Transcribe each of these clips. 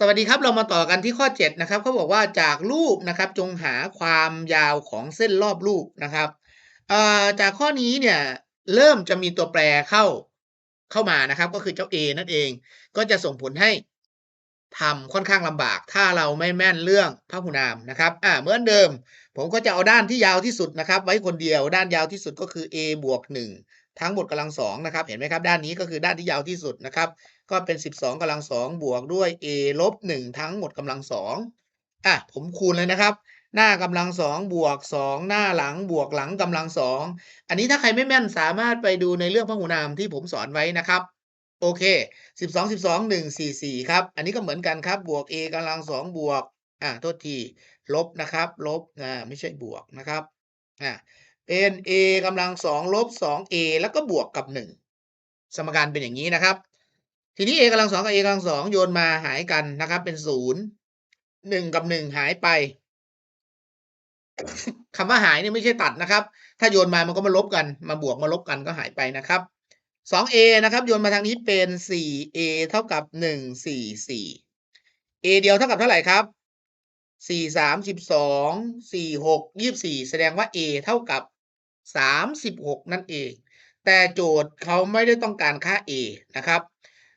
สวัสดีครับเรามาต่อกันที่ข้อ 7 นะครับเขาบอกว่าจากรูปนะครับจงหาความยาวของเส้นรอบรูปนะครับจากข้อนี้เนี่ยเริ่มจะมีตัวแปรเข้าเข้ามานะครับ ก็คือเจ้า a นั่นเอง ก็จะส่งผลให้ทำค่อนข้างลำบาก ถ้าเราไม่แม่นเรื่องพหูนามนะครับอ่าเหมือนเดิม ผมก็จะเอาด้านที่ยาวที่สุดนะครับ ไว้คนเดียวด้านยาวที่สุดก็คือ a บวก1 ทั้งหมดกำลังสองนะครับ เห็นไหมครับ ด้านนี้ก็คือด้านที่ยาวที่สุดนะครับ ก็เป็น 12กำลังสองบวกด้วย a ลบ1ทั้งหมดกำลังสองอะผมคูณเลยนะครับ หน้ากำลังสองบวกสองหน้าหลังบวกหลังกำลังสองอันนี้ถ้าใครไม่แม่นสามารถไปดูในเรื่องพหูนามที่ผมสอนไว้นะครับโอเค 12 12 1 4 4 ครับ อันนี้ก็เหมือนกันครับ บวก a กำลังสองบวก อ่าโทษที ลบนะครับ ลบ อ่า ไม่ใช่บวกนะครับ อ่า เป็น a กำลังสองลบ 2a แล้วก็บวกกับ1สมการเป็นอย่างนี้นะครับ ทีนี้ a กำลังสองกับ a กำลังสองโยนมาหายกันนะครับ เป็น0 1กับ1หายไปคำว่าหายเนี่ยไม่ใช่ตัดนะครับ ถ้าโยนมามันก็มาลบกัน มาบวกมาลบกันก็หายไปนะครับ 2a นะครับ โยนมาทางนี้เป็น 4a เท่ากับ 1 4 4 a เดียวเท่ากับเท่าไหร่ครับ 4 3 12 4 6 24 แสดงว่า a เท่ากับ 36 นั่นเอง แต่โจทย์เขาไม่ได้ต้องการค่า a นะครับ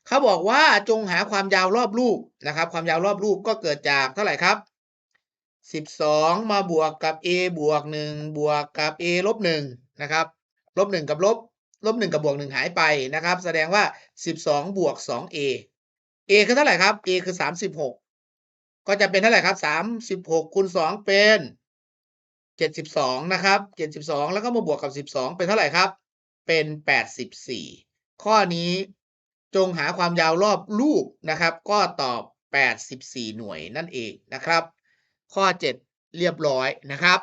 เขาบอกว่าจงหาความยาวรอบรูปนะครับ ความยาวรอบรูปก็เกิดจากเท่าไหร่ครับ 12 มาบวกกับ a บวก 1 บวกกับ a ลบ1นะครับลบ1กับลบลบ1กับบวก 1 หายไปนะครับ แสดงว่า 12 บวก 2a a คือเท่าไหร่ครับ a คือ 36 ก็จะเป็นเท่าไหร่ครับ 36คูณ2เป็น 72นะครับ72แล้วก็มาบวกกับ12เป็นเท่าไหร่ครับ เป็น84ข้อนี้จงหาความยาวรอบลูกนะครับ ก็ตอบ 84 หน่วยนั่นเองนะครับ ข้อ 7 เรียบร้อยนะครับ